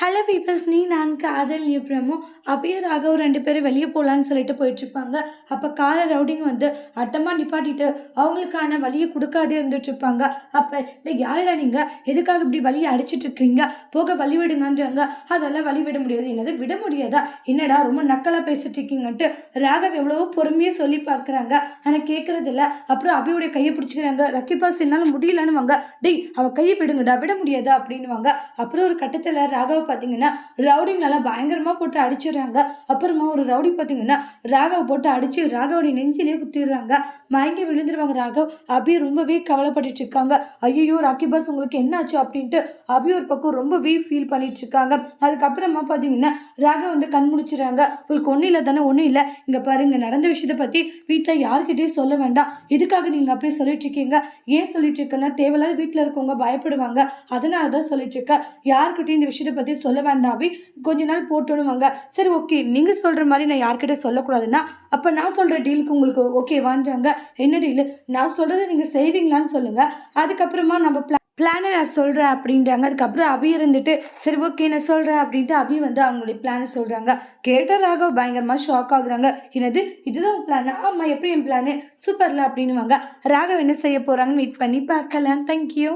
Hello peoples நீ நான் காதல் பிரமோ. அப்பயே ராகவ் ரெண்டு பேரும் வெளியே போகலான்னு சொல்லிட்டு போயிட்டுருப்பாங்க. அப்போ கால ரவுடிங் வந்து அட்டமாக நிப்பாட்டிட்டு அவங்களுக்கான வழியை கொடுக்காதே இருந்துட்டுருப்பாங்க. அப்போ இந்த யாரடா நீங்கள் எதுக்காக இப்படி வழியை அடிச்சிட்ருக்கீங்க போக வழி விடுங்கன்றாங்க. அதெல்லாம் வழி விட முடியாது. என்னது விட முடியாதா? என்னடா ரொம்ப நக்கலாக பேசிட்டு இருக்கீங்கன்ட்டு ராகவ் எவ்வளவோ பொறுமையாக சொல்லி பார்க்குறாங்க ஆனால் கேட்குறதில்ல அப்புறம் அபியோடைய கையை பிடிச்சிக்கிறாங்க. ரக்கிபாஸ் என்னால் முடியலன்னு வாங்க டேய் அவள் கையை விடுங்கடா. விட முடியாதா? அப்படின்னுவாங்க. அப்புறம் ஒரு கட்டத்தில் ராகவ் பார்த்தீங்கன்னா ரவுடிங்களெல்லாம் பயங்கரமாக போட்டு அடிச்சிடுறாங்க. அப்புறமா ஒரு ரவுடி பார்த்தீங்கன்னா ராகவ் போட்டு அடித்து ராகவுடைய நெஞ்சிலே குத்திடுறாங்க. மயங்கி விழுந்துருவாங்க ராகவ். அபி ரொம்பவே கவலைப்பட்டுட்டு இருக்காங்க. ஐயோ ராக்கி பாஸ் உங்களுக்கு என்னாச்சு அப்படின்ட்டு அபி ஒரு பக்கம் ரொம்பவே ஃபீல் பண்ணிட்டு இருக்காங்க. அதுக்கப்புறமா பார்த்தீங்கன்னா ராகவ் வந்து கண் முடிச்சிடுறாங்க உங்களுக்கு ஒன்றும் இல்லை தானே ஒன்றும் இல்லை. இங்கே பாருங்க நடந்த விஷயத்தை பற்றி வீட்டில் யார்கிட்டயும் சொல்ல வேண்டாம். இதுக்காக நீங்கள் அப்படியே சொல்லிட்டு இருக்கீங்க. ஏன் சொல்லிட்டு இருக்கேன்னா தேவையில்லாத வீட்டில் இருக்கவங்க பயப்படுவாங்க. அதனால தான் சொல்லிட்டு இருக்கேன் யார்கிட்டயும் இந்த விஷயத்தை பற்றி சொல்ல வேண்டாம் அபி கொஞ்ச நாள் போட்டுணுவாங்க சரி ஓகே நீங்கள் சொல்கிற மாதிரி நான் யார்கிட்ட சொல்லக்கூடாதுன்னா அப்போ நான் சொல்கிற டீலுக்கு உங்களுக்கு ஓகேவான்றாங்க என்ன டீலு? நான் சொல்கிறத நீங்கள் செய்வீங்களான்னு சொல்லுங்கள் அதுக்கப்புறமா நம்ம பிளா பிளானை நான் சொல்கிறேன் அப்படின்றாங்க. அதுக்கப்புறம் அபி இருந்துட்டு சரி ஓகே நான் சொல்கிறேன் அப்படின்ட்டு அபி வந்து அவங்களுடைய பிளானை சொல்கிறாங்க கேட்ட ராகவ் பயங்கரமாக ஷாக் ஆகுறாங்க. என்னது? இதுதான் பிளான் ஆமாம் எப்படி என் பிளானு சூப்பரில் அப்படின்னுவாங்க. ராகவ் என்ன செய்ய போகிறாங்கன்னு வெயிட் பண்ணி பார்க்கலாம். தேங்க்யூ